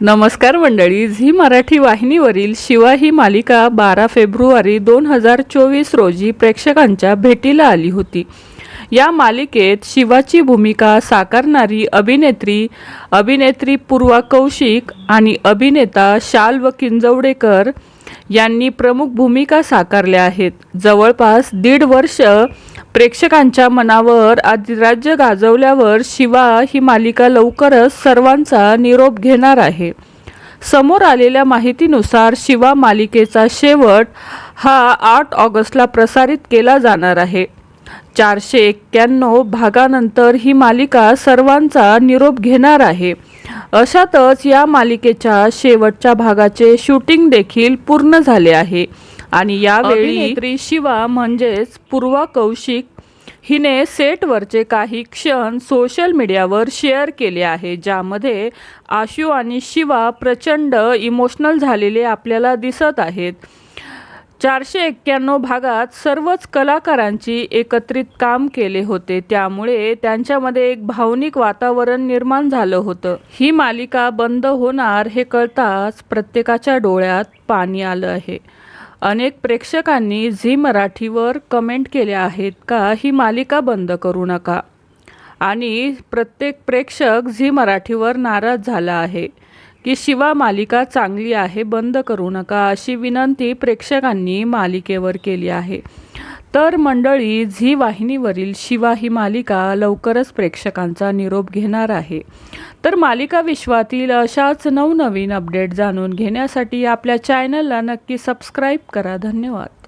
नमस्कार मंडळी झी मराठी वाहिनीवरील शिवा ही मालिका बारा फेब्रुवारी दोन हजार चोवीस रोजी प्रेक्षकांच्या भेटीला आली होती. या मालिकेत शिवाची भूमिका साकारणारी अभिनेत्री अभिनेत्री पूर्वा कौशिक आणि अभिनेता शाल्व किंजवडेकर यांनी प्रमुख भूमिका साकारल्या आहेत. जवळपास दीड वर्ष प्रेक्षकांच्या मनावर अधिराज्य गाजवल्यावर शिवा ही मालिका लवकरच सर्वांचा निरोप घेणार आहे. समोर आलेल्या माहितीनुसार शिवा मालिकेचा शेवट हा आठ ऑगस्टला प्रसारित केला जाणार आहे. चारशे एक्क्याण्णव भागानंतर ही मालिका सर्वांचा निरोप घेणार आहे. अशातच या मालिकेच्या शेवटच्या भागाचे शूटिंग देखील पूर्ण झाले आहे. आणि यावेळी शिवा म्हणजेच पूर्वा कौशिक हिने सेटवरचे काही क्षण सोशल मीडियावर शेअर केले आहे ज्यामध्ये आशू आणि शिवा प्रचंड इमोशनल झालेले आपल्याला दिसत आहेत. चारशे एक्क्याण्णव भागात सर्वच कलाकारांची एकत्रित काम केले होते. त्यामुळे त्यांच्यामध्ये एक भावनिक वातावरण निर्माण झालं होतं. ही मालिका बंद होणार हे कळताच प्रत्येकाच्या डोळ्यात पाणी आलं आहे. अनेक प्रेक्षकांनी झी मराठीवर कमेंट केल्या आहेत का ही मालिका बंद करू नका. आणि प्रत्येक प्रेक्षक झी मराठीवर नाराज झाला आहे. की शिवा मालिका चांगली आहे बंद करू नका अशी विनंती प्रेक्षकांनी मालिकेवर केली आहे. तर मंडळी झी वाहिनीवरील शिवा ही मालिका लवकरच प्रेक्षकांचा निरोप घेणार आहे. तर मालिका विश्वातील अशाच नवनवीन अपडेट जाणून घेण्यासाठी आपल्या चॅनलला नक्की सबस्क्राईब करा. धन्यवाद.